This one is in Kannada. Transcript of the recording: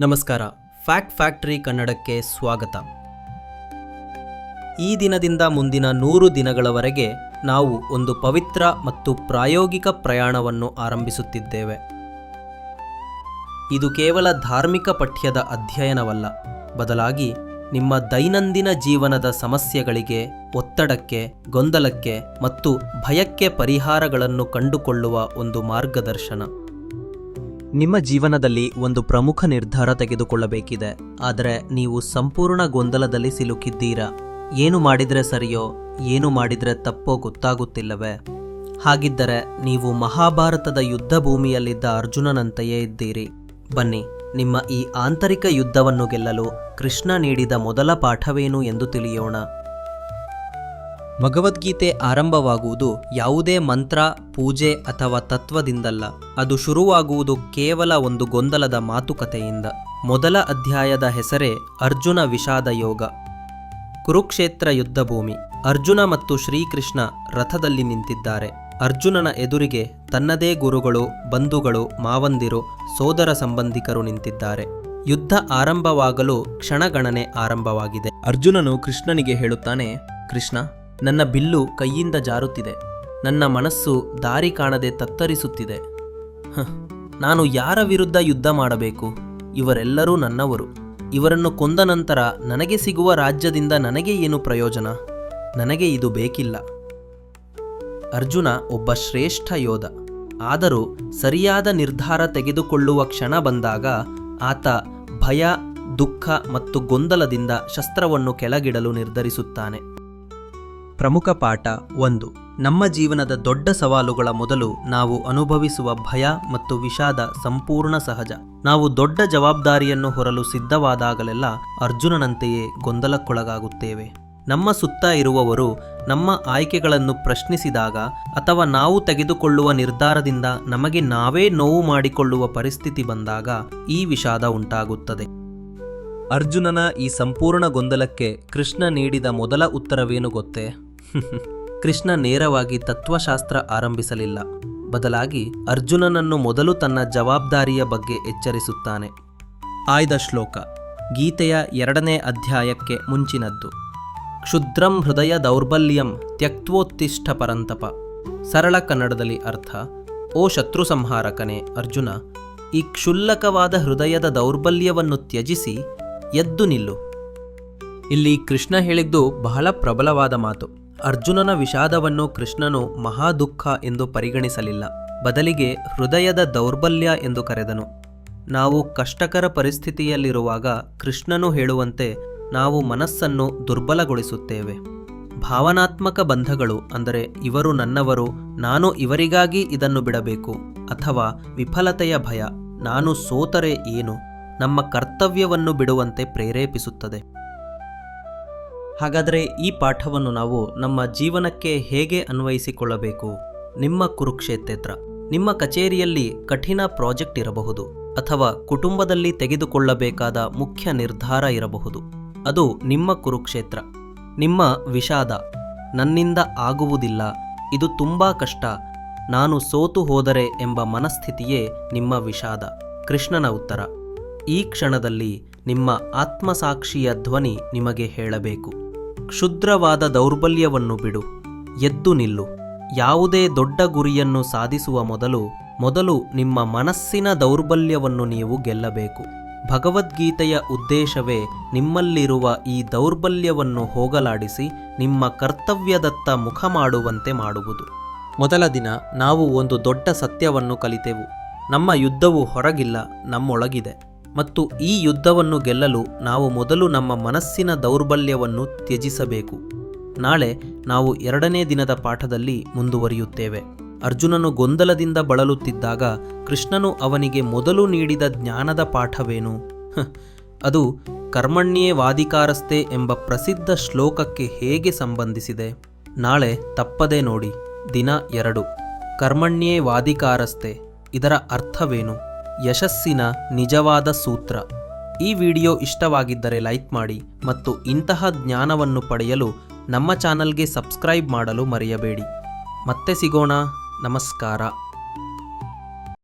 ನಮಸ್ಕಾರ. ಫ್ಯಾಕ್ಟ್ ಫ್ಯಾಕ್ಟರಿ ಕನ್ನಡಕ್ಕೆ ಸ್ವಾಗತ. ಈ ದಿನದಿಂದ ಮುಂದಿನ ನೂರು ದಿನಗಳವರೆಗೆ ನಾವು ಒಂದು ಪವಿತ್ರ ಮತ್ತು ಪ್ರಾಯೋಗಿಕ ಪ್ರಯಾಣವನ್ನು ಆರಂಭಿಸುತ್ತಿದ್ದೇವೆ. ಇದು ಕೇವಲ ಧಾರ್ಮಿಕ ಪಠ್ಯದ ಅಧ್ಯಯನವಲ್ಲ. ಬದಲಾಗಿ ನಿಮ್ಮ ದೈನಂದಿನ ಜೀವನದ ಸಮಸ್ಯೆಗಳಿಗೆ, ಒತ್ತಡಕ್ಕೆ, ಗೊಂದಲಕ್ಕೆ ಮತ್ತು ಭಯಕ್ಕೆ ಪರಿಹಾರಗಳನ್ನು ಕಂಡುಕೊಳ್ಳುವ ಒಂದು ಮಾರ್ಗದರ್ಶನ. ನಿಮ್ಮ ಜೀವನದಲ್ಲಿ ಒಂದು ಪ್ರಮುಖ ನಿರ್ಧಾರ ತೆಗೆದುಕೊಳ್ಳಬೇಕಿದೆ. ಆದರೆ ನೀವು ಸಂಪೂರ್ಣ ಗೊಂದಲದಲ್ಲಿ ಸಿಲುಕಿದ್ದೀರಾ? ಏನು ಮಾಡಿದರೆ ಸರಿಯೋ, ಏನು ಮಾಡಿದರೆ ತಪ್ಪೋ ಗೊತ್ತಾಗುತ್ತಿಲ್ಲವೇ? ಹಾಗಿದ್ದರೆ ನೀವು ಮಹಾಭಾರತದ ಯುದ್ಧ ಭೂಮಿಯಲ್ಲಿದ್ದ ಅರ್ಜುನನಂತೆಯೇ ಇದ್ದೀರಿ. ಬನ್ನಿ, ನಿಮ್ಮ ಈ ಆಂತರಿಕ ಯುದ್ಧವನ್ನು ಗೆಲ್ಲಲು ಕೃಷ್ಣ ನೀಡಿದ ಮೊದಲ ಪಾಠವೇನು ಎಂದು ತಿಳಿಯೋಣ. ಭಗವದ್ಗೀತೆ ಆರಂಭವಾಗುವುದು ಯಾವುದೇ ಮಂತ್ರ, ಪೂಜೆ ಅಥವಾ ತತ್ವದಿಂದಲ್ಲ. ಅದು ಶುರುವಾಗುವುದು ಕೇವಲ ಒಂದು ಗೊಂದಲದ ಮಾತುಕತೆಯಿಂದ. ಮೊದಲ ಅಧ್ಯಾಯದ ಹೆಸರೇ ಅರ್ಜುನ ವಿಷಾದ ಯೋಗ. ಕುರುಕ್ಷೇತ್ರ ಯುದ್ಧಭೂಮಿ ಅರ್ಜುನ ಮತ್ತು ಶ್ರೀಕೃಷ್ಣ ರಥದಲ್ಲಿ ನಿಂತಿದ್ದಾರೆ. ಅರ್ಜುನನ ಎದುರಿಗೆ ತನ್ನದೇ ಗುರುಗಳು, ಬಂಧುಗಳು, ಮಾವಂದಿರು, ಸೋದರ ಸಂಬಂಧಿಕರು ನಿಂತಿದ್ದಾರೆ. ಯುದ್ಧ ಆರಂಭವಾಗಲು ಕ್ಷಣಗಣನೆ ಆರಂಭವಾಗಿದೆ. ಅರ್ಜುನನು ಕೃಷ್ಣನಿಗೆ ಹೇಳುತ್ತಾನೆ, ಕೃಷ್ಣ ನನ್ನ ಬಿಲ್ಲು ಕೈಯಿಂದ ಜಾರುತ್ತಿದೆ. ನನ್ನ ಮನಸ್ಸು ದಾರಿ ಕಾಣದೆ ತತ್ತರಿಸುತ್ತಿದೆ. ನಾನು ಯಾರ ವಿರುದ್ಧ ಯುದ್ಧ ಮಾಡಬೇಕು? ಇವರೆಲ್ಲರೂ ನನ್ನವರು. ಇವರನ್ನು ಕೊಂದ ನಂತರ ನನಗೆ ಸಿಗುವ ರಾಜ್ಯದಿಂದ ನನಗೆ ಏನು ಪ್ರಯೋಜನ? ನನಗೆ ಇದು ಬೇಕಿಲ್ಲ. ಅರ್ಜುನ ಒಬ್ಬ ಶ್ರೇಷ್ಠ ಯೋಧ. ಆದರೂ ಸರಿಯಾದ ನಿರ್ಧಾರ ತೆಗೆದುಕೊಳ್ಳುವ ಕ್ಷಣ ಬಂದಾಗ ಆತ ಭಯ, ದುಃಖ ಮತ್ತು ಗೊಂದಲದಿಂದ ಶಸ್ತ್ರವನ್ನು ಕೆಳಗಿಡಲು ನಿರ್ಧರಿಸುತ್ತಾನೆ. ಪ್ರಮುಖ ಪಾಠ ಒಂದು. ನಮ್ಮ ಜೀವನದ ದೊಡ್ಡ ಸವಾಲುಗಳ ಮೊದಲು ನಾವು ಅನುಭವಿಸುವ ಭಯ ಮತ್ತು ವಿಷಾದ ಸಂಪೂರ್ಣ ಸಹಜ. ನಾವು ದೊಡ್ಡ ಜವಾಬ್ದಾರಿಯನ್ನು ಹೊರಲು ಸಿದ್ಧವಾದಾಗಲೆಲ್ಲ ಅರ್ಜುನನಂತೆಯೇ ಗೊಂದಲಕ್ಕೊಳಗಾಗುತ್ತೇವೆ. ನಮ್ಮ ಸುತ್ತ ಇರುವವರು ನಮ್ಮ ಆಯ್ಕೆಗಳನ್ನು ಪ್ರಶ್ನಿಸಿದಾಗ ಅಥವಾ ನಾವು ತೆಗೆದುಕೊಳ್ಳುವ ನಿರ್ಧಾರದಿಂದ ನಮಗೆ ನಾವೇ ನೋವು ಮಾಡಿಕೊಳ್ಳುವ ಪರಿಸ್ಥಿತಿ ಬಂದಾಗ ಈ ವಿಷಾದ ಉಂಟಾಗುತ್ತದೆ. ಅರ್ಜುನನ ಈ ಸಂಪೂರ್ಣ ಗೊಂದಲಕ್ಕೆ ಕೃಷ್ಣ ನೀಡಿದ ಮೊದಲ ಉತ್ತರವೇನು ಗೊತ್ತೇ? ಕೃಷ್ಣ ನೇರವಾಗಿ ತತ್ವಶಾಸ್ತ್ರ ಆರಂಭಿಸಲಿಲ್ಲ. ಬದಲಾಗಿ ಅರ್ಜುನನನ್ನು ಮೊದಲು ತನ್ನ ಜವಾಬ್ದಾರಿಯ ಬಗ್ಗೆ ಎಚ್ಚರಿಸುತ್ತಾನೆ. ಆಯ್ದ ಶ್ಲೋಕ. ಗೀತೆಯ ಎರಡನೇ ಅಧ್ಯಾಯಕ್ಕೆ ಮುಂಚಿನದ್ದು. ಕ್ಷುದ್ರಂ ಹೃದಯ ದೌರ್ಬಲ್ಯಂ ತ್ಯಕ್ತೋತ್ತಿಷ್ಠ ಪರಂತಪ. ಸರಳ ಕನ್ನಡದಲ್ಲಿ ಅರ್ಥ, ಓ ಶತ್ರು ಸಂಹಾರಕನೇ ಅರ್ಜುನ, ಈ ಕ್ಷುಲ್ಲಕವಾದ ಹೃದಯದ ದೌರ್ಬಲ್ಯವನ್ನು ತ್ಯಜಿಸಿ ಎದ್ದು ನಿಲ್ಲು. ಇಲ್ಲಿ ಕೃಷ್ಣ ಹೇಳಿದ್ದು ಬಹಳ ಪ್ರಬಲವಾದ ಮಾತು. ಅರ್ಜುನನ ವಿಷಾದವನ್ನು ಕೃಷ್ಣನು ಮಹಾ ದುಃಖ ಎಂದು ಪರಿಗಣಿಸಲಿಲ್ಲ. ಬದಲಿಗೆ ಹೃದಯದ ದೌರ್ಬಲ್ಯ ಎಂದು ಕರೆದನು. ನಾವು ಕಷ್ಟಕರ ಪರಿಸ್ಥಿತಿಯಲ್ಲಿರುವಾಗ ಕೃಷ್ಣನು ಹೇಳುವಂತೆ ನಾವು ಮನಸ್ಸನ್ನು ದುರ್ಬಲಗೊಳಿಸುತ್ತೇವೆ. ಭಾವನಾತ್ಮಕ ಬಂಧಗಳು ಅಂದರೆ ಇವರು ನನ್ನವರು, ನಾನು ಇವರಿಗಾಗಿ ಇದನ್ನು ಬಿಡಬೇಕು ಅಥವಾ ವಿಫಲತೆಯ ಭಯ, ನಾನು ಸೋತರೆ ಏನು, ನಮ್ಮ ಕರ್ತವ್ಯವನ್ನು ಬಿಡುವಂತೆ ಪ್ರೇರೇಪಿಸುತ್ತದೆ. ಹಾಗಾದರೆ ಈ ಪಾಠವನ್ನು ನಾವು ನಮ್ಮ ಜೀವನಕ್ಕೆ ಹೇಗೆ ಅನ್ವಯಿಸಿಕೊಳ್ಳಬೇಕು? ನಿಮ್ಮ ಕುರುಕ್ಷೇತ್ರ ನಿಮ್ಮ ಕಚೇರಿಯಲ್ಲಿ ಕಠಿಣ ಪ್ರಾಜೆಕ್ಟ್ ಇರಬಹುದು ಅಥವಾ ಕುಟುಂಬದಲ್ಲಿ ತೆಗೆದುಕೊಳ್ಳಬೇಕಾದ ಮುಖ್ಯ ನಿರ್ಧಾರ ಇರಬಹುದು. ಅದು ನಿಮ್ಮ ಕುರುಕ್ಷೇತ್ರ. ನಿಮ್ಮ ವಿಷಾದ. ನನ್ನಿಂದ ಆಗುವುದಿಲ್ಲ. ಇದು ತುಂಬಾ ಕಷ್ಟ. ನಾನು ಸೋತು ಹೋದರೆ ಎಂಬ ಮನಸ್ಥಿತಿಯೇ ನಿಮ್ಮ ವಿಷಾದ. ಕೃಷ್ಣನ ಉತ್ತರ. ಈ ಕ್ಷಣದಲ್ಲಿ ನಿಮ್ಮ ಆತ್ಮಸಾಕ್ಷಿಯ ಧ್ವನಿ ನಿಮಗೆ ಹೇಳಬೇಕು. ಕ್ಷುದ್ರವಾದ ದೌರ್ಬಲ್ಯವನ್ನು ಬಿಡು. ಎದ್ದು ನಿಲ್ಲು. ಯಾವುದೇ ದೊಡ್ಡ ಗುರಿಯನ್ನು ಸಾಧಿಸುವ ಮೊದಲು ಮೊದಲು ನಿಮ್ಮ ಮನಸ್ಸಿನ ದೌರ್ಬಲ್ಯವನ್ನು ನೀವು ಗೆಲ್ಲಬೇಕು. ಭಗವದ್ಗೀತೆಯ ಉದ್ದೇಶವೇ ನಿಮ್ಮಲ್ಲಿರುವ ಈ ದೌರ್ಬಲ್ಯವನ್ನು ಹೋಗಲಾಡಿಸಿ ನಿಮ್ಮ ಕರ್ತವ್ಯದತ್ತ ಮುಖ ಮಾಡುವಂತೆ ಮಾಡುವುದು. ಮೊದಲ ದಿನ ನಾವು ಒಂದು ದೊಡ್ಡ ಸತ್ಯವನ್ನು ಕಲಿತೆವು. ನಮ್ಮ ಯುದ್ಧವು ಹೊರಗಿಲ್ಲ, ನಮ್ಮೊಳಗಿದೆ. ಮತ್ತು ಈ ಯುದ್ಧವನ್ನು ಗೆಲ್ಲಲು ನಾವು ಮೊದಲು ನಮ್ಮ ಮನಸ್ಸಿನ ದೌರ್ಬಲ್ಯವನ್ನು ತ್ಯಜಿಸಬೇಕು. ನಾಳೆ ನಾವು ಎರಡನೇ ದಿನದ ಪಾಠದಲ್ಲಿ ಮುಂದುವರಿಯುತ್ತೇವೆ. ಅರ್ಜುನನು ಗೊಂದಲದಿಂದ ಬಳಲುತ್ತಿದ್ದಾಗ ಕೃಷ್ಣನು ಅವನಿಗೆ ಮೊದಲು ನೀಡಿದ ಜ್ಞಾನದ ಪಾಠವೇನು? ಅದು ಕರ್ಮಣ್ಯೇ ವಾದಿಕಾರಸ್ಥೆ ಎಂಬ ಪ್ರಸಿದ್ಧ ಶ್ಲೋಕಕ್ಕೆ ಹೇಗೆ ಸಂಬಂಧಿಸಿದೆ? ನಾಳೆ ತಪ್ಪದೆ ನೋಡಿ, ದಿನ ಎರಡು. ಕರ್ಮಣ್ಯೇ ವಾದಿಕಾರಸ್ಥೆ, ಇದರ ಅರ್ಥವೇನು? ಯಶಸ್ಸಿನ ನಿಜವಾದ ಸೂತ್ರ. ಈ ವಿಡಿಯೋ ಇಷ್ಟವಾಗಿದ್ದರೆ ಲೈಕ್ ಮಾಡಿ ಮತ್ತು ಇಂತಹ ಜ್ಞಾನವನ್ನು ಪಡೆಯಲು ನಮ್ಮ ಚಾನಲ್ಗೆ ಸಬ್ಸ್ಕ್ರೈಬ್ ಮಾಡಲು ಮರೆಯಬೇಡಿ. ಮತ್ತೆ ಸಿಗೋಣ. ನಮಸ್ಕಾರ.